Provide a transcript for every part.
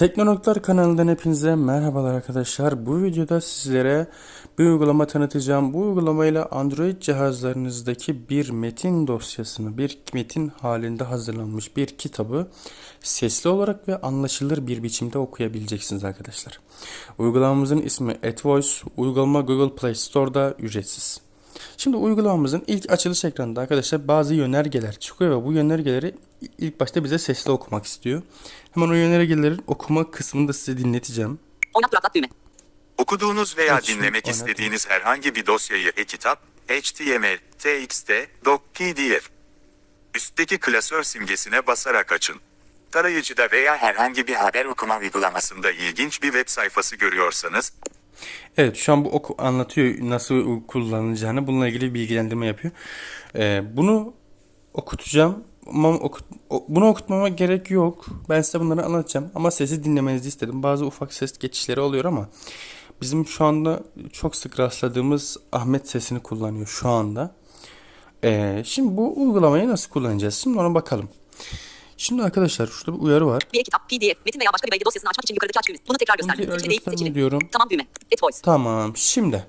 Teknologlar kanalından hepinize merhabalar arkadaşlar. Bu videoda sizlere bir uygulama tanıtacağım. Bu uygulamayla Android cihazlarınızdaki bir metin dosyasını, bir metin halinde hazırlanmış bir kitabı sesli olarak ve anlaşılır bir biçimde okuyabileceksiniz arkadaşlar. Uygulamamızın ismi AdVoice. Uygulama Google Play Store'da ücretsiz. Şimdi uygulamamızın ilk açılış ekranında arkadaşlar bazı yönergeler çıkıyor ve bu yönergeleri ilk başta bize sesli okumak istiyor. Hemen o yönergelerin okuma kısmını da size dinleteceğim. Oynat duraklat düğme. Okuduğunuz veya şimdi dinlemek oynatayım. istediğiniz herhangi bir dosyayı e-kitap, HTML, TXT, doc, PDF. Üstteki klasör simgesine basarak açın. Tarayıcıda veya herhangi bir haber okuma uygulamasında ilginç bir web sayfası görüyorsanız, Evet şu an bu oku anlatıyor nasıl kullanılacağını. Bununla ilgili bilgilendirme yapıyor. Ee, bunu okutacağım. Ama okut, bunu okutmama gerek yok. Ben size bunları anlatacağım. Ama sesi dinlemenizi istedim. Bazı ufak ses geçişleri oluyor ama bizim şu anda çok sık rastladığımız Ahmet sesini kullanıyor şu anda. Ee, şimdi bu uygulamayı nasıl kullanacağız? Şimdi ona bakalım. Şimdi arkadaşlar şurada bir uyarı var. Bir kitap, PDF, metin veya başka bir belge dosyasını açmak için yukarıdaki aç düğmesi. Bunu tekrar göster. tekrar Seçili değil, gösterme seçili. diyorum. Tamam düğme. Add voice. Tamam. Şimdi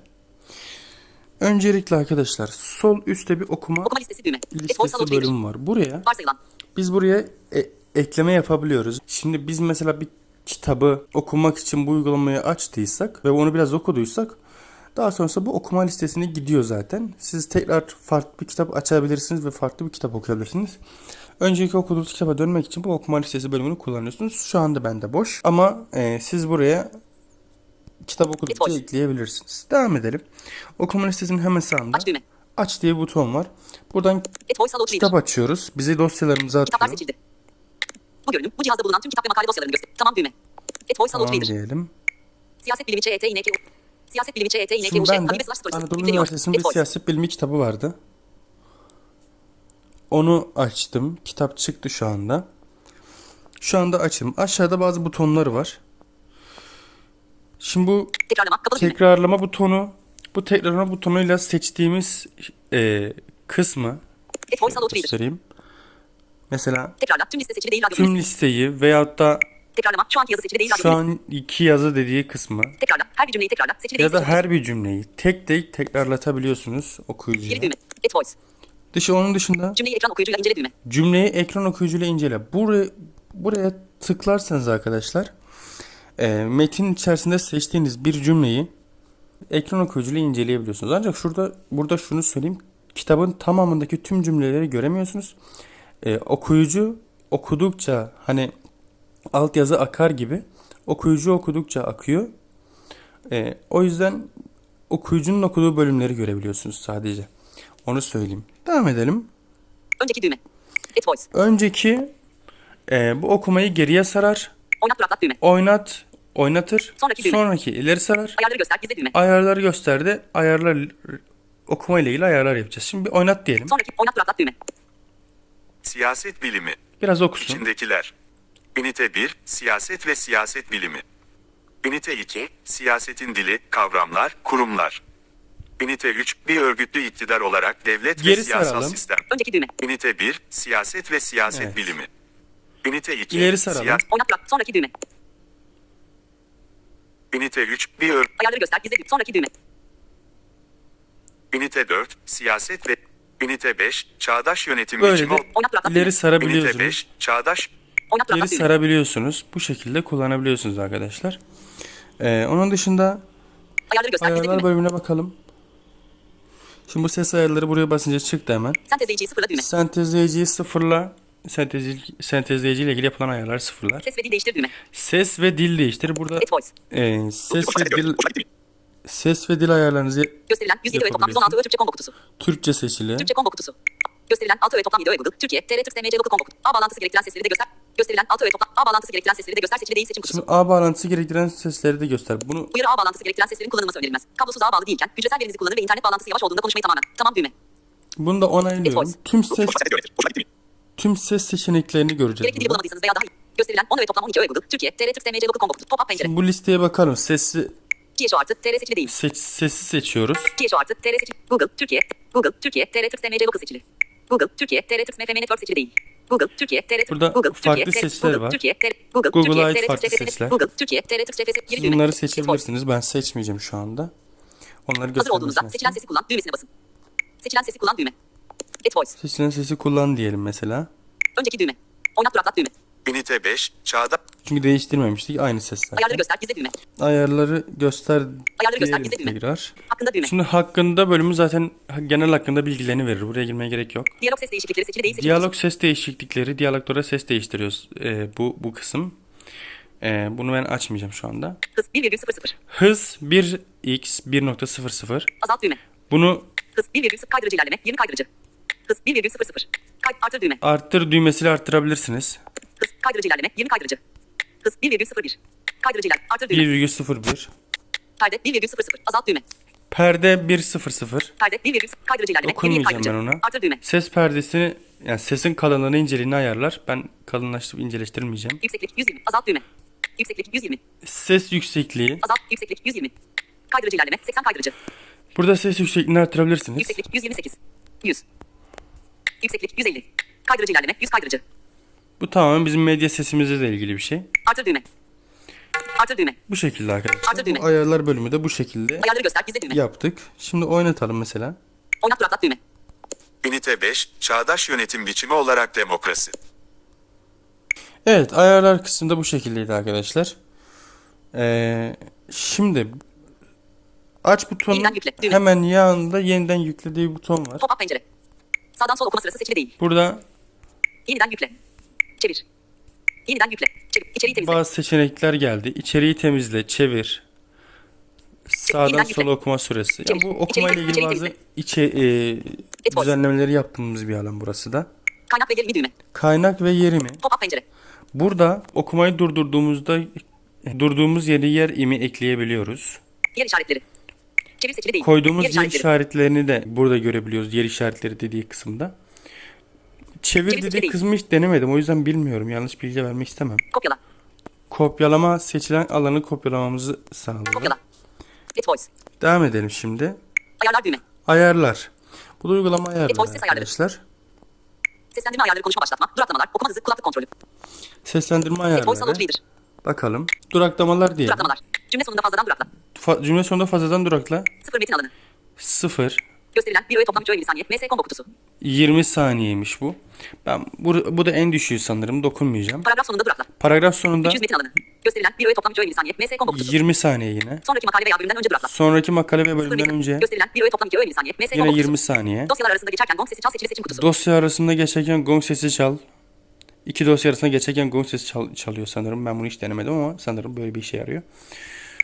öncelikle arkadaşlar sol üstte bir okuma Okuma listesi düğme. Listesi bölümü var. Buraya Varsayılan. biz buraya e- ekleme yapabiliyoruz. Şimdi biz mesela bir kitabı okumak için bu uygulamayı açtıysak ve onu biraz okuduysak daha sonrasında bu okuma listesine gidiyor zaten. Siz tekrar farklı bir kitap açabilirsiniz ve farklı bir kitap okuyabilirsiniz. Önceki okuduğunuz kitaba dönmek için bu okuma listesi bölümünü kullanıyorsunuz. Şu anda bende boş ama e, siz buraya kitap okudukça ekleyebilirsiniz. Devam edelim. Okuma listesinin hemen sağında Aç düğme. aç diye bir buton var. Buradan kitap açıyoruz. Bize dosyalarımızı Kitaplar atıyor. seçildi. Bu görünüm bu cihazda bulunan tüm kitap ve makale dosyalarını göster. Tamam düğme. Add voice Tamam diyelim. Siyaset bilimi ÇET inek Siyaset bilimi ÇET inek Şimdi ben Habibe de. Anadolu. Üniversitesi'nin bir siyaset bilimi kitabı vardı. Onu açtım. Kitap çıktı şu anda. Şu anda açtım. Aşağıda bazı butonları var. Şimdi bu Tekrarlama. Tekrarlama butonu bu tekrarlama butonuyla seçtiğimiz e, kısmı göstereyim. Mesela Tekrarla. Tüm liste seçili değil. Tüm listeyi veyahut da Tekrarlama. Şu anki yazı seçili değil. Şu an iki yazı dediği kısmı Tekrarla. Her bir cümleyi tekrarla. Seçili değil. ya da her bir cümleyi tek tek tekrarlatabiliyorsunuz okuyucuya. Geri düğme. Add voice. Dışı onun dışında Cümleyi ekran okuyucuyla incele düğme. cümleyi ekran okuyucuyla incele. Buraya, buraya tıklarsanız arkadaşlar e, metin içerisinde seçtiğiniz bir cümleyi ekran okuyucuyla inceleyebiliyorsunuz. Ancak şurada burada şunu söyleyeyim. Kitabın tamamındaki tüm cümleleri göremiyorsunuz. E, okuyucu okudukça hani altyazı akar gibi okuyucu okudukça akıyor. E, o yüzden okuyucunun okuduğu bölümleri görebiliyorsunuz sadece. Onu söyleyeyim. Devam edelim. Önceki düğme. Add voice. Önceki e, bu okumayı geriye sarar, Oynat duraklat düğme. oynat, oynatır. Sonraki düğme. Sonraki ileri sarar. Ayarları göster. Gizle düğme. Ayarları gösterdi. Ayarlar okuma ile ilgili ayarlar yapacağız. Şimdi bir oynat diyelim. Sonraki oynat duraklat düğme. siyaset bilimi, Biraz okusun. içindekiler. Ünite 1, siyaset ve siyaset bilimi. Ünite 2, siyasetin dili, kavramlar, kurumlar. Ünite 3, bir örgütlü iktidar olarak devlet Geri ve siyasal saralım. sistem. Önceki düğme. Ünite 1, siyaset ve siyaset Evet. bilimi. Ünite 2, İleri saralım. siya- Oynat durak. Sonraki düğme. Ünite 3, bir ör- Ayarları göster. Gizle düğme. Sonraki düğme. Ünite 4, siyaset ve Ünite 5, çağdaş yönetim Böyle biçimi. de Oynat duraklat ileri düğme. Ünite sarabiliyorsunuz. 5, çağdaş Geri sarabiliyorsunuz. Bu şekilde kullanabiliyorsunuz arkadaşlar. E, onun dışında Ayarları ayarlar bölümüne bakalım. Şimdi bu ses ayarları buraya basınca çıktı hemen. Sentezleyiciyi sıfırla düğme. Sentezleyiciyi sıfırla. Sentezi, sentezleyici ile ilgili yapılan ayarlar sıfırlar. Ses ve dil değiştir düğme. Ses ve dil değiştir. Burada e, ses ve dil ses ve dil ayarlarınızı Gösterilen 107 öğe toplam 116 öğe Türkçe combo kutusu. Türkçe seçili. Türkçe combo kutusu. Gösterilen 6 öğe toplam 7 öğe Google. Türkiye. TR Türk SMC logo combo kutusu. A bağlantısı gerektiren sesleri de göster. Gösterilen 6 öğe toplam A bağlantısı gerektiren sesleri de göster. Seçili değil seçim kutusu. Şimdi A bağlantısı gerektiren sesleri de göster. Bunu Uyarı ağ bağlantısı gerektiren seslerin kullanılması önerilmez. Kablosuz ağ bağlı değilken hücresel verinizi kullanır ve internet bağlantısı yavaş olduğunda konuşmayı tamamen. Tamam düğme. bunu da onaylıyorum. Tüm ses tüm ses seçeneklerini göreceğiz. Gerekli dili burada. bulamadıysanız veya daha. Gösterilen 10 öğe toplam 12 öğe Google. Türkiye. TR Türk SMC logo combo kutusu. Pop-up pencere. Şimdi bu listeye bakalım. Sesi Kiye şu artı. TR seçili değil. seç, sesi seçiyoruz. Kiye şu artı. TR seçili. Google. Türkiye. Google. Türkiye. TR Türk SMC logo seçili. Google. Türkiye. TR Türk SMFM Network seçili değil. Google, Türkiye, TRT, Burada Google, farklı Türkiye, sesler Google, var. Türkiye, Google, Google'a ait farklı sesler. Google, Türkiye, TRT, düğme. Bunları seçebilirsiniz. Ben seçmeyeceğim şu anda. Onları Hazır olduğunuzda seçilen sesi kullan düğmesine basın. Seçilen sesi kullan düğme. Add voice. Seçilen sesi kullan diyelim mesela. Önceki düğme. Oynat duraklat düğme. Ünite 5, çağda Çünkü değiştirmemiştik. Aynı sesler. Ayarları göster gizle düğme. Ayarları göster Ayarları göster, gizle düğme. tekrar. Hakkında düğme. Şimdi hakkında bölümü zaten genel hakkında bilgilerini verir. Buraya girmeye gerek yok. Diyalog ses değişiklikleri seçili değil seçili. Diyalog ses değişiklikleri, diyaloglara ses değiştiriyoruz. Ee, bu bu kısım. Ee, bunu ben açmayacağım şu anda. Hız 1,00. Hız 1x 1.00. Azalt düğme. Bunu Hız 1,0 kaydırıcı ilerleme 20 kaydırıcı. Hız 1,00. Kay artır düğme. arttır düğmesiyle arttırabilirsiniz. Hız kaydırıcı ilerleme 20 kaydırıcı. Hız 1,01. Kaydırıcı ilerleme artır düğme. 1,01. Perde 1,00. Azalt düğme. Perde 1.00. Perde 1,0 kaydırıcı ilerleme 20 Dokunmayacağım kaydırıcı. ben ona. Artır düğme. Ses perdesini yani sesin kalınlığını inceliğini ayarlar. Ben kalınlaştırıp inceleştirmeyeceğim. Yükseklik 120. Azalt düğme. Yükseklik 120. Ses yüksekliği. Azalt yükseklik 120. Kaydırıcı ilerleme 80 kaydırıcı. Burada ses yüksekliğini arttırabilirsiniz. Yükseklik 128. 100. Yükseklik 150. Kaydırıcı ilerleme 100 kaydırıcı. Bu tamamen bizim medya sesimizle de ilgili bir şey. Artır düğme. Artır düğme. Bu şekilde arkadaşlar. Artı düğme. Bu ayarlar bölümü de bu şekilde Ayarları göster gizle düğme. yaptık. Şimdi oynatalım mesela. Oynat duraklat düğme. Ünite 5, çağdaş yönetim biçimi olarak demokrasi. Evet ayarlar kısmında bu şekildeydi arkadaşlar. Ee, şimdi aç butonun Yeniden yükle, düğme. hemen yanında yeniden yükle diye bir buton var. Pop-up pencere. Sağdan sol okuma sırası seçili değil. Burada Yeniden yükle. Çevir. Yeniden yükle. Çevir. İçeriği temizle. bazı seçenekler geldi. İçeriği temizle, çevir. Sağdan sola okuma süresi. Yani bu okuma ile ilgili bazı içe, e, düzenlemeleri yaptığımız bir alan burası da. Kaynak ve geri düğme. Kaynak ve yerimi. Pop-up pencere. Burada okumayı durdurduğumuzda durduğumuz yeri yer imi ekleyebiliyoruz. Yer işaretleri. Çevir seçili değil. Koyduğumuz Yer yer işaretleri. işaretlerini de burada görebiliyoruz. Yer işaretleri dediği kısımda. Çevir dediği kısmı hiç denemedim. O yüzden bilmiyorum. Yanlış bilgi vermek istemem. Kopyala. Kopyalama seçilen alanı kopyalamamızı sağlıyor. Kopyala. Voice. Devam edelim şimdi. Ayarlar düğme. Ayarlar. Bu da uygulama ayarları voice ses ayarları. arkadaşlar. Seslendirme ayarları konuşma başlatma. Duraklamalar. Okuma hızı. Kulaklık kontrolü. Seslendirme ayarları. Bakalım. Duraklamalar diyelim. Duraklamalar. Cümle sonunda fazladan durakla. Fa- cümle sonunda fazladan durakla. Sıfır metin alanı. 0. Gösterilen bir öğe toplam 3 öğe milisaniye. MS combo kutusu. 20 saniyeymiş bu. Ben bu, bu da en düşüğü sanırım. Dokunmayacağım. Paragraf sonunda durakla. Paragraf sonunda 300 metin alanı. Gösterilen bir öğe toplam 3 öğe milisaniye. MS combo kutusu. 20 saniye yine. Sonraki makale veya bölümden önce durakla. Sonraki makale ve bölümden önce Gösterilen bir öğe toplam 2 öğe milisaniye. MS combo yine kutusu. 20 saniye. Dosyalar arasında geçerken gong sesi çal seçili seçim kutusu. Dosya arasında geçerken gong sesi çal. İki dosya arasında geçerken gong sesi çal- çalıyor sanırım. Ben bunu hiç denemedim ama sanırım böyle bir işe yarıyor.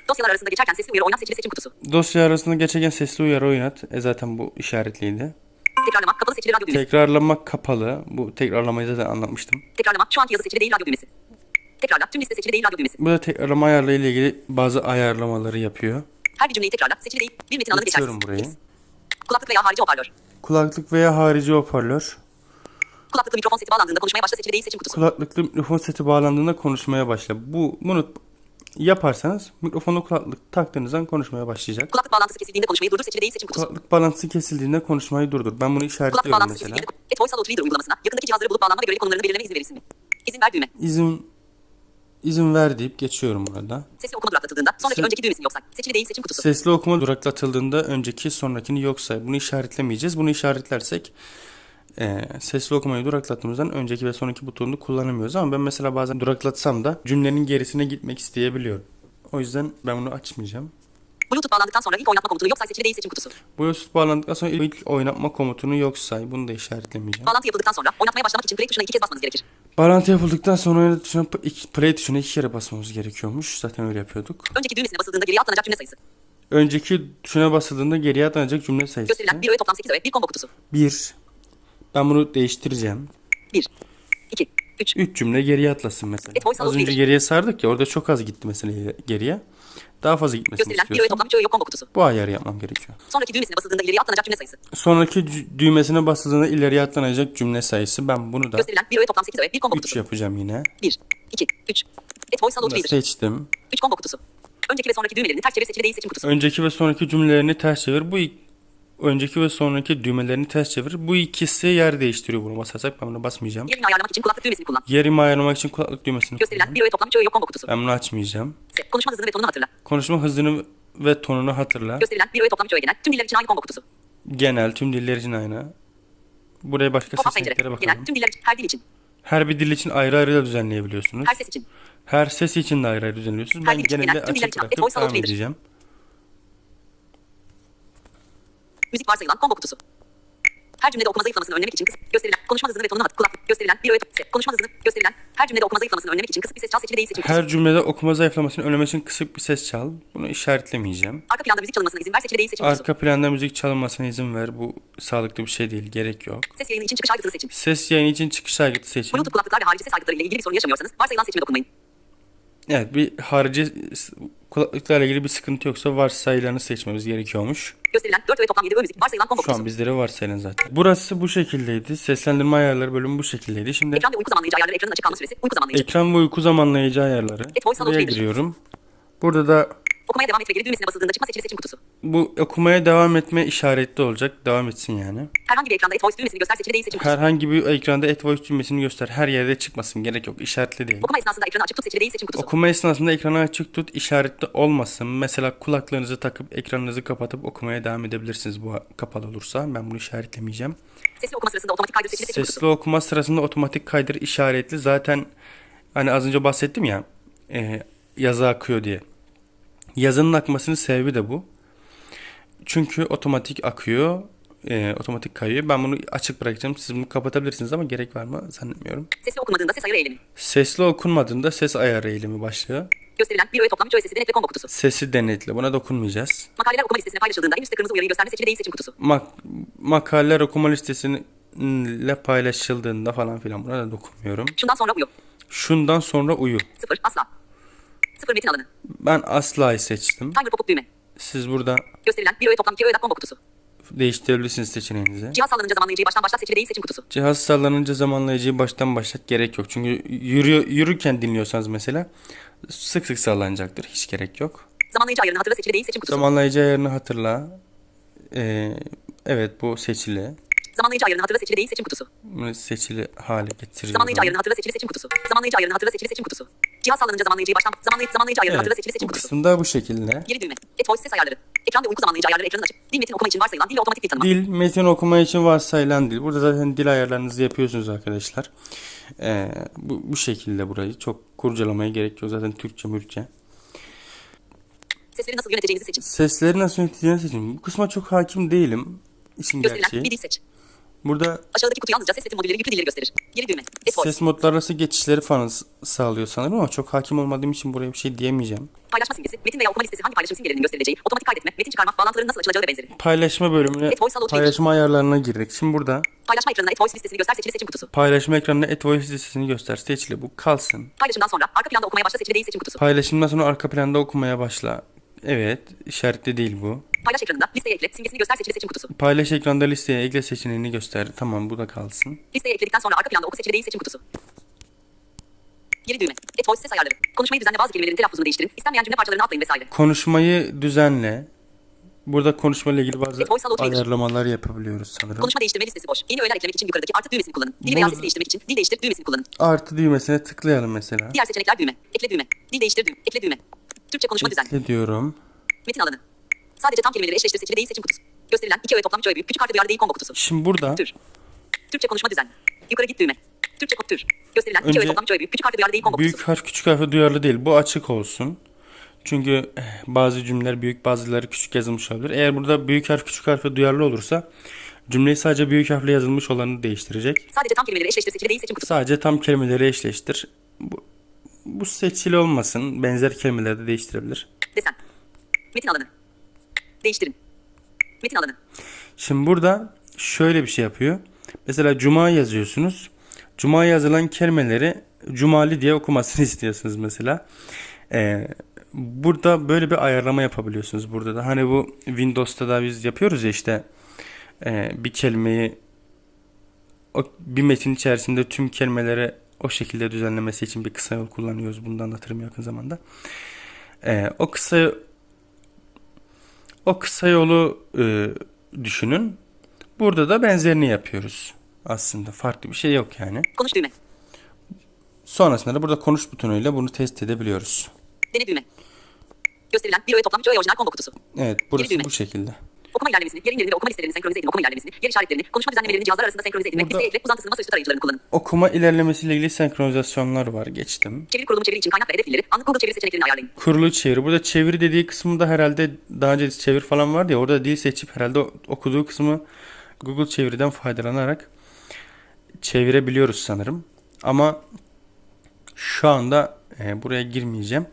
Dosyalar arasında geçerken sesli uyarı oynat seçili seçim kutusu. Dosya arasında geçerken sesli uyarı oynat. E zaten bu işaretliydi. Tekrarlama kapalı seçili radyo düğmesi. Tekrarlamak kapalı. Bu tekrarlamayı da anlatmıştım. Tekrarlama şu anki yazı seçili değil radyo düğmesi. Tekrarla tüm liste seçili değil radyo düğmesi. Bu da tekrarlama ayarları ile ilgili bazı ayarlamaları yapıyor. Her bir cümleyi tekrarla seçili değil. Bir metin alanı geçersiz. Burayı. X. Kulaklık veya harici hoparlör. Kulaklık veya harici hoparlör. Kulaklıklı mikrofon seti bağlandığında konuşmaya başla seçili değil seçim kutusu. Kulaklıklı mikrofon seti bağlandığında konuşmaya başla. Bu bunu yaparsanız mikrofonu kulaklık taktığınızdan konuşmaya başlayacak. Kulaklık bağlantısı kesildiğinde konuşmayı durdur seçili değil seçim kutusu. Kulaklık bağlantısı kesildiğinde konuşmayı durdur. Ben bunu Kulaklık işaretliyorum bağlantısı mesela. kesildiğinde Et Voice Auto Reader uygulamasına yakındaki cihazları bulup bağlanma ve görevi konularını belirleme izin verilsin mi? İzin ver düğme. İzin izin ver deyip geçiyorum burada. Sesli okuma duraklatıldığında sonraki Se- önceki düğmesini yoksa seçili değil seçim kutusu. Sesli okuma duraklatıldığında önceki sonrakini yok say. Bunu işaretlemeyeceğiz. Bunu işaretlersek eee, sesli okumayı duraklattığımızdan önceki ve sonraki butonunu kullanamıyoruz. Ama ben mesela bazen duraklatsam da cümlenin gerisine gitmek isteyebiliyorum. O yüzden ben bunu açmayacağım. Bluetooth bağlandıktan sonra ilk oynatma komutunu yok say seçili değil seçim kutusu. Bluetooth bağlandıktan sonra ilk oynatma komutunu yok say. Bunu da işaretlemeyeceğim. Bağlantı yapıldıktan sonra oynatmaya başlamak için play tuşuna iki kez basmanız gerekir. Bağlantı yapıldıktan sonra oynat tuşuna, play tuşuna iki kere basmamız gerekiyormuş. Zaten öyle yapıyorduk. Önceki düğmesine basıldığında geriye atlanacak cümle sayısı. Önceki tuşuna basıldığında geriye atlanacak cümle sayısı. Gösterilen bir öğe toplam 8 öğe bir combo kutusu. 1. Ben bunu değiştireceğim. 1, 2, 3. 3 cümle geriye atlasın mesela. Et Az önce geriye sardık ya orada çok az gitti mesela geriye. Daha fazla gitmesini 3 kutusu. bu ayarı yapmam gerekiyor. Sonraki düğmesine basıldığında ileriye atlanacak cümle sayısı. Sonraki düğmesine basıldığında ileriye atlanacak cümle sayısı. Ben bunu da Gösterilen bir öğe toplam 8 öğe bir combo 3 kutusu. yapacağım yine. 1, 2, 3. Et Voice Reader. seçtim. 3 combo kutusu. Önceki ve sonraki düğmelerini ters çevir seçili değil seçim kutusu. Önceki ve sonraki cümlelerini ters çevir. Bu ilk önceki ve sonraki düğmelerini ters çevir. Bu ikisi yer değiştiriyor bunu basarsak. Ben buna basmayacağım. Yerini ayarlamak için kulaklık düğmesini kullan. Yerimi ayarlamak için kulaklık düğmesini Gösterilen kullanıyorum. bir öğe toplam çoğu yok combo kutusu. Ben bunu açmayacağım. Se- Konuşma hızını ve tonunu hatırla. Konuşma hızını ve tonunu hatırla. Gösterilen bir öğe toplam çoğu genel. Tüm diller için aynı combo kutusu. Genel tüm diller için aynı. Buraya başka pencere. seçeneklere Genel. bakalım. Tüm diller için. Her dil için. Her bir dil için ayrı ayrı da düzenleyebiliyorsunuz. Her ses için. Her ses için de ayrı ayrı düzenliyorsunuz. Her Ben genelde genel, açık bırakıp devam edeceğim. Müzik varsayılan combo kutusu. Her cümlede okuma zayıflamasını önlemek için kısıt. Gösterilen konuşma hızını ve tonunu hat. Kulaklık. Gösterilen bir öğe konuşma hızını gösterilen her cümlede okuma zayıflamasını önlemek için kısıt bir ses çal seçili değil kutusu. Her cümlede okuma zayıflamasını önlemek için kısık bir ses çal. Bunu işaretlemeyeceğim. Arka planda müzik çalınmasına izin ver seçili değil kutusu. Arka planda müzik çalınmasına izin ver. Bu sağlıklı bir şey değil. Gerek yok. Ses yayını için çıkış aygıtını seçin. Ses yayını için çıkış aygıtı seçin. Bluetooth kulaklıklar ve harici ses aygıtları ile ilgili bir sorun yaşamıyorsanız varsayılan seçime dokunmayın. Evet bir harici kulaklıklarla ilgili bir sıkıntı yoksa varsayılanı seçmemiz gerekiyormuş. Gösterilen 4 öğe toplam 7 öğe müzik varsayılan combo Şu an bizlere varsayılan zaten. Burası bu şekildeydi. Seslendirme ayarları bölümü bu şekildeydi. Şimdi Ekran ve uyku zamanlayıcı ayarları ekranın açık kalma süresi uyku zamanlayıcı. ekran ve uyku zamanlayıcı ayarları. Et Buraya giriyorum. Burada da Okumaya devam et ve geri düğmesine basıldığında çıkma seçili seçim kutusu. bu okumaya devam etme işaretli olacak. Devam etsin yani. Herhangi bir ekranda et voice düğmesini göster seçili değil seçim kutusu. Herhangi bir ekranda et voice düğmesini göster. Her yerde çıkmasın. Gerek yok. İşaretli değil. Okuma esnasında ekranı açık tut seçili değil seçim kutusu. Okuma esnasında ekranı açık tut, işaretli olmasın. Mesela kulaklığınızı takıp ekranınızı kapatıp okumaya devam edebilirsiniz bu kapalı olursa. Ben bunu işaretlemeyeceğim. Sesli okuma sırasında otomatik kaydır seçili seçim Sesli kutusu. okuma sırasında otomatik kaydır işaretli. Zaten hani az önce bahsettim ya e, yazı akıyor diye. Yazının akmasının sebebi de bu. Çünkü otomatik akıyor. e, otomatik kayıyor. Ben bunu açık bırakacağım. Siz bunu kapatabilirsiniz ama gerek var mı zannetmiyorum. Sesli okunmadığında ses ayarı eğilimi. Sesli okunmadığında ses ayarı eğilimi başlıyor. Gösterilen bir öğe toplam çoğu sesi denet ve combo kutusu. Sesi denetle. Buna dokunmayacağız. Makaleler okuma listesine paylaşıldığında en üstte kırmızı uyarıyı gösterme seçili değil seçim kutusu. Mak makaleler okuma listesiyle paylaşıldığında falan filan buna da dokunmuyorum. Şundan sonra uyu. Şundan sonra uyu. Sıfır asla. Sıfır metin alanı. Ben asla'yı seçtim. Timer pop-up düğme. Siz burada Gösterilen bir öğe toplam iki öğe combo kutusu. değiştirebilirsiniz seçeneğinizi. Cihaz sallanınca zamanlayıcıyı baştan başlat seçili değil seçim kutusu. Cihaz sallanınca zamanlayıcıyı baştan başlat gerek yok. Çünkü yürüyor, yürürken dinliyorsanız mesela sık sık sallanacaktır. Hiç gerek yok. Zamanlayıcı ayarını hatırla seçili değil seçim kutusu. Zamanlayıcı ayarını hatırla. Ee, evet bu seçili. Zamanlayıcı ayarını hatırla seçili değil seçim kutusu. Bunu seçili hale getiriyorum. Zamanlayıcı ayarını hatırla seçili seçim kutusu. Zamanlayıcı ayarını hatırla seçili seçim kutusu. Cihaz sallanınca zamanlayıcıyı baştan zamanlayıcı zamanlayıcı hatırla Evet, seçili seçim bu kutusu. kısımda bu şekilde. Geri düğme. Et voice ses ayarları. Ekran ve uyku zamanlayıcı ayarları ekranın açık. Dil metin okuma için varsayılan dil ve otomatik dil tanıma. Dil, metin okuma için varsayılan dil. Burada zaten dil ayarlarınızı yapıyorsunuz arkadaşlar. Ee, bu, bu şekilde burayı çok kurcalamaya gerek yok. Zaten Türkçe, Mürkçe. Sesleri nasıl yöneteceğinizi seçin. Sesleri nasıl yöneteceğini seçin. Bu kısma çok hakim değilim. İşin Gösterilen gerçeği. bir dil seç. Burada Aşağıdaki kutu yalnızca ses seti modülleri yüklü dilleri gösterir. Geri düğme. Voice. ses modları arası geçişleri falan sağlıyor sanırım ama çok hakim olmadığım için buraya bir şey diyemeyeceğim. Paylaşma simgesi. Metin veya okuma listesi hangi paylaşım simgelerinin gösterileceği. Otomatik kaydetme. Metin çıkarma. Bağlantıların nasıl açılacağı ve benzeri. Paylaşma bölümüne, paylaşma ayarlarına girdik. Şimdi burada Paylaşma ekranına et voice listesini göster seçili seçim kutusu. paylaşma ekranına et voice listesini göster. Seçili bu kalsın. Paylaşımdan sonra arka planda okumaya başla seçili değil seçim kutusu. Paylaşımdan sonra arka planda okumaya başla. Evet, işaretli değil bu. Paylaş ekranında listeye ekle simgesini göster seçili seçim kutusu. Paylaş ekranda listeye ekle seçeneğini göster. Tamam bu da kalsın. Listeye ekledikten sonra arka planda oku seçili değil seçim kutusu. Geri düğme. Et voice ses ayarları. Konuşmayı düzenle bazı kelimelerin telaffuzunu değiştirin. İstenmeyen cümle parçalarını atlayın vesaire. Konuşmayı düzenle. Burada konuşmayla ilgili bazı ayarlamalar yapabiliyoruz sanırım. Konuşma değiştirme listesi boş. Yeni öğeler eklemek için yukarıdaki artı düğmesini kullanın. Dil veya sesi değiştirmek için dil değiştir düğmesini kullanın. Artı düğmesine tıklayalım mesela. Diğer seçenekler düğme. Ekle düğme. Dil değiştir düğme. Ekle düğme. Türkçe konuşma düzen. Ekle diyorum. Metin alanı. Sadece tam kelimeleri eşleştir seçili değil seçim kutusu. Gösterilen iki öğe toplam üç öğe büyük. Küçük harfle duyarlı değil combo kutusu. Şimdi burada Tür. Türkçe konuşma düzen. Yukarı git düğme. Türkçe kod tür. Gösterilen iki Önce öğe toplam üç öğe büyük. Küçük harfle duyarlı değil combo büyük kutusu. harf küçük harfe duyarlı değil. Bu açık olsun. Çünkü eh, bazı cümleler büyük bazıları küçük yazılmış olabilir. Eğer burada büyük harf küçük harfe duyarlı olursa cümleyi sadece büyük harfle yazılmış olanı değiştirecek. Sadece tam kelimeleri eşleştir seçili değil seçim kutusu. Sadece tam kelimeleri eşleştir. Bu, bu seçili olmasın. Benzer kelimeleri de değiştirebilir. Desen. Metin alanı. Değiştirin. Metin alanı. Şimdi burada şöyle bir şey yapıyor. Mesela cuma yazıyorsunuz. Cuma yazılan kelimeleri cumali diye okumasını istiyorsunuz mesela. Ee, burada böyle bir ayarlama yapabiliyorsunuz burada da. Hani bu Windows'ta da biz yapıyoruz ya işte e, bir kelimeyi o bir metin içerisinde tüm kelimeleri o şekilde düzenlemesi için bir kısa yol kullanıyoruz. Bunu da anlatırım yakın zamanda. Ee, o kısa o kısa yolu e, düşünün. Burada da benzerini yapıyoruz. Aslında farklı bir şey yok yani. Konuş düğme. Sonrasında da burada konuş butonuyla bunu test edebiliyoruz. Dene düğme. Gösterilen bir öğe toplam 3 öğe orijinal combo kutusu. Evet burası bu şekilde. Okuma ilerlemesini, yerin yerini ve okuma listelerini senkronize edin. Okuma ilerlemesini, yer işaretlerini, konuşma düzenlemelerini cihazlar arasında senkronize edin ve listeye ekle, uzantısını masaüstü tarayıcılarını kullanın. Okuma ilerlemesiyle ilgili senkronizasyonlar var. Geçtim. Çeviri kurulumu çeviri için kaynak ve hedef dilleri, anlık Google çeviri seçeneklerini ayarlayın. Kurulu çeviri. Burada çeviri dediği kısımda herhalde daha önce çevir falan vardı ya orada dil seçip herhalde okuduğu kısmı Google çeviriden faydalanarak çevirebiliyoruz sanırım. Ama şu anda e, buraya girmeyeceğim.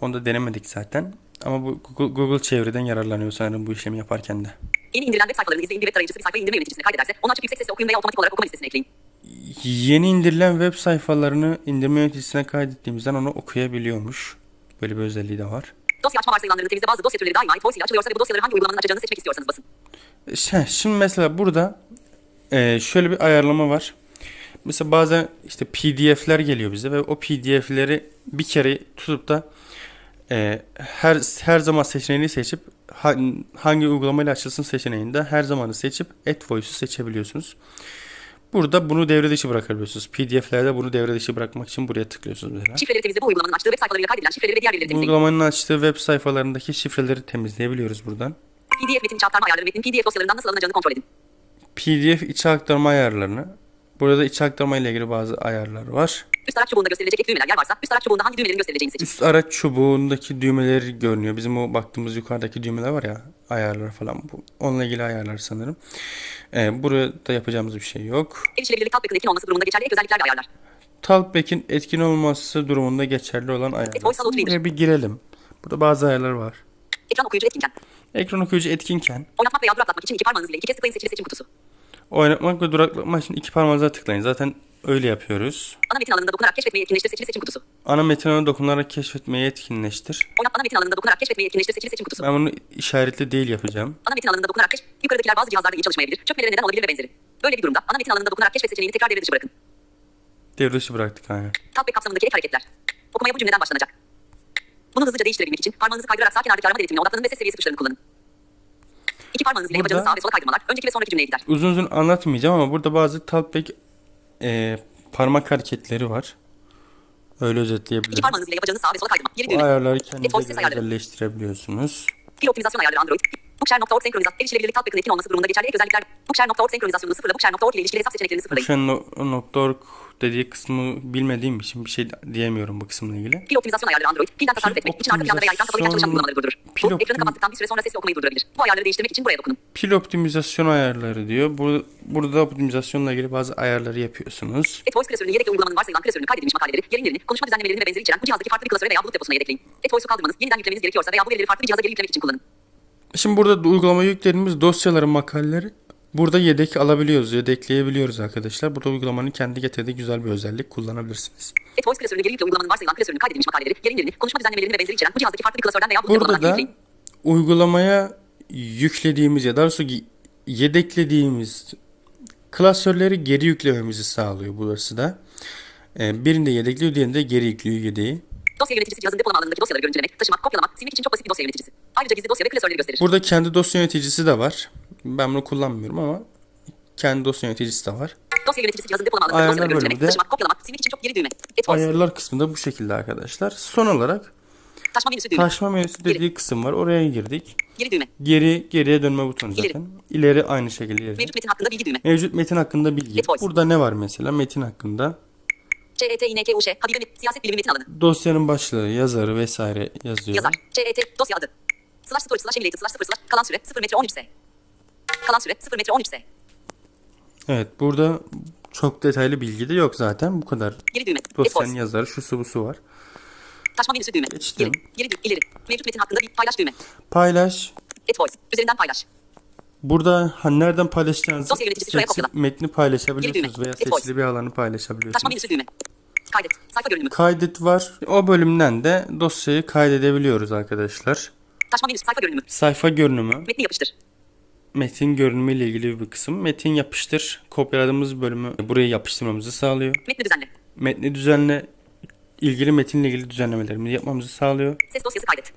Onu da denemedik zaten. Ama bu Google, Google çeviriden yararlanıyor sanırım bu işlemi yaparken de. Yeni indirilen web sayfalarını izleyin bir web tarayıcısı bir sayfayı indirme yöneticisine kaydederse, onu açıp yüksek sesle okuyun veya otomatik olarak okuma listesine ekleyin. Yeni indirilen web sayfalarını indirme yöneticisine kaydettiğimizden onu okuyabiliyormuş. Böyle bir özelliği de var. Dosya açma varsayılanlarını temizle bazı dosya türleri daima voice ile açılıyorsa ve bu dosyaları hangi uygulamanın açacağını seçmek istiyorsanız basın. Şey, Şimdi mesela burada e, şöyle bir ayarlama var. Mesela bazen işte PDF'ler geliyor bize ve o PDF'leri bir kere tutup da e, her her zaman seçeneğini seçip ha- hangi uygulamayla açılsın seçeneğinde her zamanı seçip Add Voice'u seçebiliyorsunuz. Burada bunu devre dışı bırakabiliyorsunuz. PDF'lerde bunu devre dışı bırakmak için buraya tıklıyorsunuz mesela. Şifreleri temizle bu uygulamanın açtığı web sayfalarıyla kaydedilen şifreleri ve diğer verileri temizleyin. uygulamanın açtığı web sayfalarındaki şifreleri temizleyebiliyoruz buradan. PDF metin içi aktarma ayarları metnin PDF dosyalarından nasıl alınacağını kontrol edin. PDF içe aktarma ayarlarını. Burada içe aktarma ile ilgili bazı ayarlar var. Üst araç çubuğunda gösterilecek ek düğmeler yer varsa üst araç çubuğunda hangi düğmelerin gösterileceğini seçin. Üst araç çubuğundaki düğmeleri görünüyor. Bizim o baktığımız yukarıdaki düğmeler var ya ayarlar falan. Bu, onunla ilgili ayarlar sanırım. Ee, burada yapacağımız bir şey yok. Erişilebilirlik Talkback'ın etkin olması durumunda geçerli ek özellikler ve ayarlar. Talkback'in etkin olması durumunda geçerli olan ayarlar. Buraya bir girelim. Burada bazı ayarlar var. Ekran okuyucu etkinken. Ekran okuyucu etkinken Oynatmak veya duraklatmak için iki parmağınız ile iki kez tıklayın seçili seçim kutusu. oynatmak ve duraklatmak için iki parmağınıza tıklayın. Zaten öyle yapıyoruz. Ana metin alanında dokunarak keşfetmeyi etkinleştir seçili seçim kutusu. Ana metinine dokunarak keşfetmeyi etkinleştir. Oynat ana metin alanında dokunarak keşfetmeyi etkinleştir seçili seçim kutusu. Ben bunu işaretli değil yapacağım. Ana metin alanında dokunarak keşf... Yukarıdakiler bazı cihazlarda iyi çalışmayabilir. Çökmelere neden olabilir ve benzeri. Böyle bir durumda ana metin alanında dokunarak keşfet seçeneğini tekrar devre dışı bırakın. Devre dışı bıraktık aynen. Talkback kapsamındaki ek hareketler. Okumaya bu cümleden başlanacak. Bunu hızlıca değiştirebilmek için parmağınızı kaydırarak sağ kenardaki arama denetimine odaklanın ve ses seviyesi tuşlarını kullanın. İki parmağınız ile yapacağınız sağ ve sola kaydırmalar önceki ve sonraki cümleye gider. Uzun uzun anlatmayacağım ama burada bazı talkback e, parmak hareketleri var. Öyle İki özetleyebilirim. parmağınız ile yapacağınız sağ ve sola kaydırma. Yeri Bu düğme. ayarları kendinize göre ayarları. özelleştirebiliyorsunuz. Pil optimizasyon ayarları Android. Bookshare.org senkronizasyon. Erişilebilirlik Talkback'ın etkin olması durumunda geçerli ek özellikler. Bookshare.org senkronizasyonunu sıfırla Bookshare.org ile ilişkili hesap seçeneklerini sıfırlayın. Ocean.org dediği kısmı bilmediğim için bir şey diyemiyorum bu kısımla ilgili. Pil optimizasyon ayarları Android. Pilden tasarruf etmek için arka planda veya ekran kapalıyken çalışan uygulamaları durdurur. Pil Bu ekranı kapattıktan bir süre sonra sesli okumayı durdurabilir. Bu ayarları değiştirmek için buraya dokunun. Pil optimizasyon ayarları diyor. Bur- burada optimizasyonla ilgili bazı ayarları yapıyorsunuz. AdVoice klasörünü yedekli uygulamanın varsayılan klasörünü kaydedilmiş makaleleri, yerini, konuşma düzenlemelerini ve benzeri içeren bu cihazdaki farklı bir klasöre veya bulut deposuna yedekleyin. AdVoice'u kaldırmanız, yeniden yüklemeniz gerekiyorsa veya bu verileri farklı bir cihaza geri yüklemek için kullanın. Şimdi burada da uygulama yüklediğimiz dosyaların makaleleri burada yedek alabiliyoruz, yedekleyebiliyoruz arkadaşlar. Burada uygulamanın kendi getirdiği güzel bir özellik kullanabilirsiniz. AdVoice klasörünü geri yükle uygulamanın varsayılan klasörünü kaydedilmiş makaleleri, yerin yerini, konuşma düzenlemelerini ve benzeri içeren bu cihazdaki farklı bir klasörden veya bulut Burada da yükleyin. uygulamaya yüklediğimiz ya daha doğrusu yedeklediğimiz klasörleri geri yüklememizi sağlıyor burası da. Ee, birinde yedekliyor, diğerinde geri yüklüyor yedeği. Dosya yöneticisi cihazın depolama alanındaki dosyaları görüntülemek, taşımak, kopyalamak, silmek için çok basit bir dosya yöneticisi. Ayrıca gizli dosya ve klasörleri gösterir. Burada kendi dosya yöneticisi de var. Ben bunu kullanmıyorum ama kendi dosya yöneticisi de var. Dosya yöneticisi cihazın depolama alanındaki dosyaları görüntülemek, taşımak, kopyalamak, silmek için çok geri düğme. AdVoice. Ayarlar kısmı da bu şekilde arkadaşlar. Son olarak Taşma menüsü düğme. taşma menüsü dediği kısım var. Oraya girdik. Geri düğme. Geri geriye dönme butonu İleri. zaten. İleri aynı şekilde ileri. Mevcut metin hakkında bilgi düğme. Mevcut metin hakkında bilgi. Burada ne var mesela? Metin hakkında CETİNKUŞ, Habibe Met, siyaset bilimi metin alanı. dosyanın başlığı, yazarı vesaire yazıyor. Yazar. CET, dosya adı. Slash storage slash emulator slash 0 slash kalan süre 0 metre 13 s. Kalan süre 0 metre 13 s. Evet burada çok detaylı bilgi de yok zaten. Bu kadar. Geri düğme. Dosyanın yazarı şusu busu var. Taşma menüsü düğme. Geçtim. Geri, geri. İleri. Mevcut metin hakkında bir paylaş düğme. Paylaş. Advoice. Üzerinden paylaş. Burada hani nereden paylaşacağınızı seçip metni paylaşabiliyorsunuz veya seçili bir alanı paylaşabiliyorsunuz. Kaydet. Sayfa görünümü. Kaydet var. O bölümden de dosyayı kaydedebiliyoruz arkadaşlar. Taşma menüsü sayfa görünümü. Sayfa görünümü, Metni yapıştır. metin görünümü ile ilgili bir kısım. Metin yapıştır. Kopyaladığımız bölümü buraya yapıştırmamızı sağlıyor. Metni düzenle. Metni düzenle ilgili metinle ilgili düzenlemelerimizi yapmamızı sağlıyor. Ses dosyası kaydet.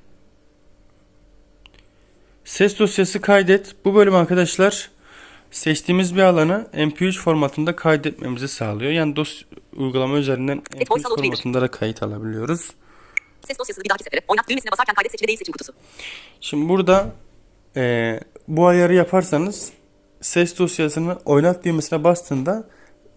Ses dosyası kaydet. Bu bölüm arkadaşlar seçtiğimiz bir alanı MP3 formatında kaydetmemizi sağlıyor. Yani dos uygulama üzerinden MP3 voice allow formatında da kayıt alabiliyoruz. Ses dosyasını bir dahaki sefere oynat düğmesine basarken kaydet seçili değil seçim kutusu. Şimdi burada eee, bu ayarı yaparsanız ses dosyasını oynat düğmesine bastığında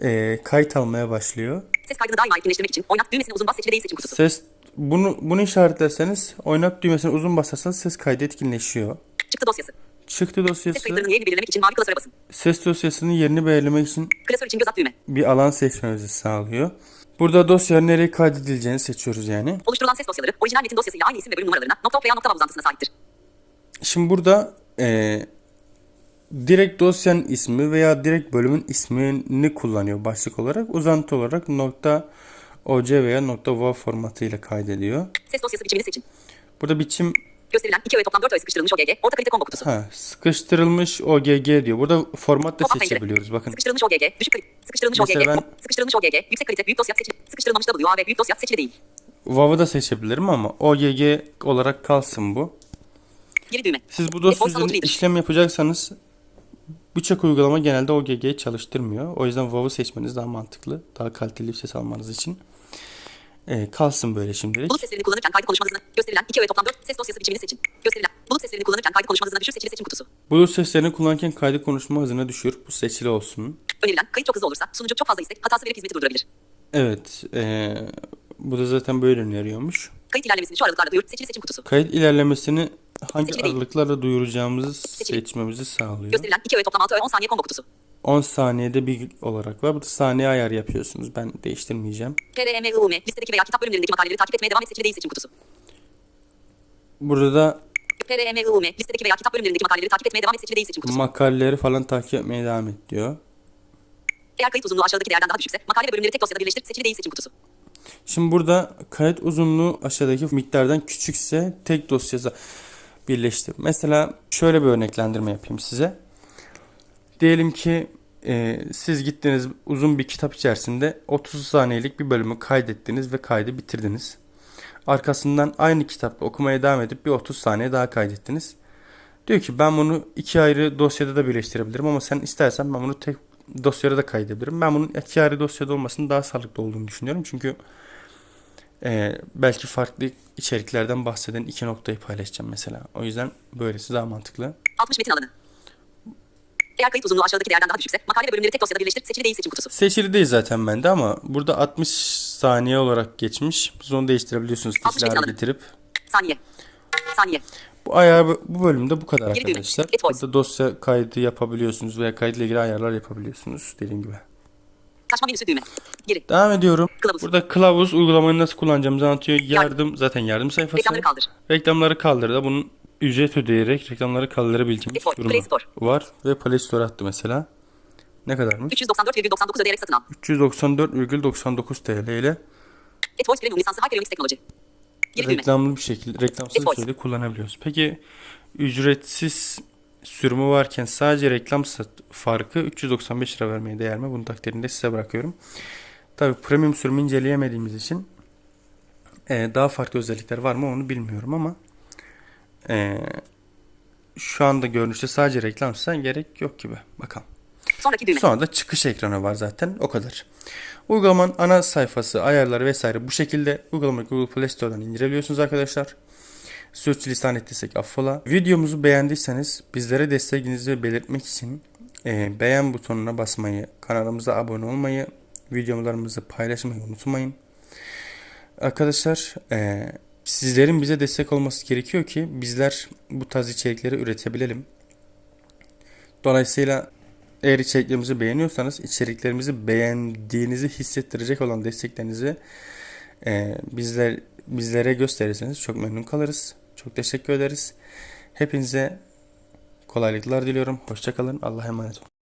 eee, kayıt almaya başlıyor. Ses kaydını daima etkinleştirmek için oynat düğmesine uzun bas seçili değil seçim kutusu. Ses bunu bunu işaretlerseniz oynat düğmesine uzun basarsanız ses kaydı etkinleşiyor. Çıktı dosyası. Çıktı Ses dosyası kayıtlarının yerini belirlemek için mavi klasöre basın. ses dosyasının yerini belirlemek için Klasör için göz at düğme. bir alan seçmemizi sağlıyor. Burada dosyanın nereye kaydedileceğini seçiyoruz yani. Oluşturulan ses dosyaları orijinal metin dosyasıyla aynı isim ve bölüm numaralarına nokta veya nokta uzantısına sahiptir. Şimdi burada eee, direkt dosyanın ismi veya direkt bölümün ismini kullanıyor başlık olarak. Uzantı olarak nokta .oc veya .wav formatıyla kaydediyor. Ses dosyası biçimini seçin. Burada biçim Gösterilen 2 öğe toplam 4 öğe sıkıştırılmış OGG, orta kalite combo kutusu. ha, sıkıştırılmış OGG diyor. Burada format da seçebiliyoruz. Bakın Sıkıştırılmış OGG, düşük kalite, sıkıştırılmış Mesela OGG, ben- sıkıştırılmış OGG, yüksek kalite, büyük dosya seçili, sıkıştırılmamış WA ve büyük dosya seçili değil. WAV'ı da seçebilirim ama OGG olarak kalsın bu. Geri düğme. Siz bu dosya üzerinde işlem yapacaksanız birçok uygulama genelde OGG'yi çalıştırmıyor. O yüzden WAV'ı seçmeniz daha mantıklı. Daha kaliteli bir ses almanız için. Ee, kalsın böyle şimdilik. Bulut seslerini kullanırken kaydı konuşma hızını gösterilen 2 öğe toplam 4 ses dosyası biçimini seçin. Gösterilen bulut seslerini kullanırken kaydı konuşma hızına düşür seçili seçim kutusu. Bulut seslerini kullanırken kaydı konuşma hızına düşür. Bu seçili olsun. Önerilen kayıt çok hızlı olursa sunucu çok fazla istek hatası verip hizmeti durdurabilir. Evet. ee, bu da zaten böyle öneriyormuş. Kayıt ilerlemesini şu aralıklarla duyur seçili seçim kutusu. Kayıt ilerlemesini hangi Seçili değil. aralıklarla duyuracağımızı Seçili. seçmemizi sağlıyor. Gösterilen 2 öğe toplam 6 öğe 10 saniye combo kutusu. 10 saniyede bir olarak var. Burada saniye ayar yapıyorsunuz. Ben değiştirmeyeceğim. TRMUM listedeki veya kitap bölümlerindeki makaleleri takip etmeye devam et seçili değil seçim kutusu. Burada da TRMUM listedeki veya kitap bölümlerindeki makaleleri takip etmeye devam et seçili değil seçim kutusu. makaleleri falan takip etmeye devam et diyor. Eğer kayıt uzunluğu aşağıdaki değerden daha düşükse makale ve bölümleri tek dosyada birleştir seçili değil seçim kutusu. Şimdi burada kayıt uzunluğu aşağıdaki miktardan küçükse tek dosyada birleştir. Mesela şöyle bir örneklendirme yapayım size. Diyelim ki e, siz gittiniz uzun bir kitap içerisinde 30 saniyelik bir bölümü kaydettiniz ve kaydı bitirdiniz. Arkasından aynı kitapta okumaya devam edip bir 30 saniye daha kaydettiniz. Diyor ki ben bunu iki ayrı dosyada da birleştirebilirim ama sen istersen ben bunu tek dosyada da kaydedebilirim. Ben bunun iki ayrı dosyada olmasının daha sağlıklı olduğunu düşünüyorum. Çünkü e, belki farklı içeriklerden bahseden iki noktayı paylaşacağım mesela. O yüzden böylesi daha mantıklı. 60 metin alanı. Eğer kayıt uzunluğu aşağıdaki değerden daha düşükse makale bölümleri tek dosyada birleştir seçili değil seçim kutusu. Seçili değil zaten bende ama burada 60 saniye olarak geçmiş. Siz onu değiştirebiliyorsunuz 60 metin tekrarı alanı. getirip. Saniye. Saniye. Bu ayar bu bölümde bu kadar Geri arkadaşlar. Burada dosya kaydı yapabiliyorsunuz veya kaydıyla ilgili ayarlar yapabiliyorsunuz dediğim gibi. Taşma menüsü düğme. Geri. Devam ediyorum. Kılavuz. Burada kılavuz uygulamayı nasıl kullanacağımızı anlatıyor. Yardım zaten yardım sayfası. Reklamları kaldır. Reklamları kaldır da bunun ücret ödeyerek reklamları kaldırabileceğimiz Play durumu Store. var. Ve Play Store attı mesela. Ne kadarmış? 394,99 ödeyerek satın al. 394,99 TL ile AdVoice Premium lisansı Hyperionix teknoloji. Geri düğme. reklamlı bir şekilde, reklamsız bir şekilde kullanabiliyoruz. Peki ücretsiz sürümü varken sadece reklam sat farkı 395 lira vermeye değer mi? Bunun takdirini de size bırakıyorum. Tabii premium sürümü inceleyemediğimiz için e, daha farklı özellikler var mı onu bilmiyorum ama e, şu anda görünüşte sadece reklamsa gerek yok gibi. Bakalım. Sonraki düğme. Sonra da çıkış ekranı var zaten. O kadar. Uygulamanın ana sayfası, ayarları vesaire bu şekilde uygulamayı Google Play Store'dan indirebiliyorsunuz arkadaşlar. Sürçülisan ettiysek affola. Videomuzu beğendiyseniz bizlere desteğinizi belirtmek için e, beğen butonuna basmayı, kanalımıza abone olmayı, videolarımızı paylaşmayı unutmayın. Arkadaşlar e, sizlerin bize destek olması gerekiyor ki bizler bu tarz içerikleri üretebilelim. Dolayısıyla eğer içeriklerimizi beğeniyorsanız içeriklerimizi beğendiğinizi hissettirecek olan desteklerinizi e, bizler bizlere gösterirseniz çok memnun kalırız. Çok teşekkür ederiz. Hepinize kolaylıklar diliyorum. Hoşçakalın. Allah'a emanet olun.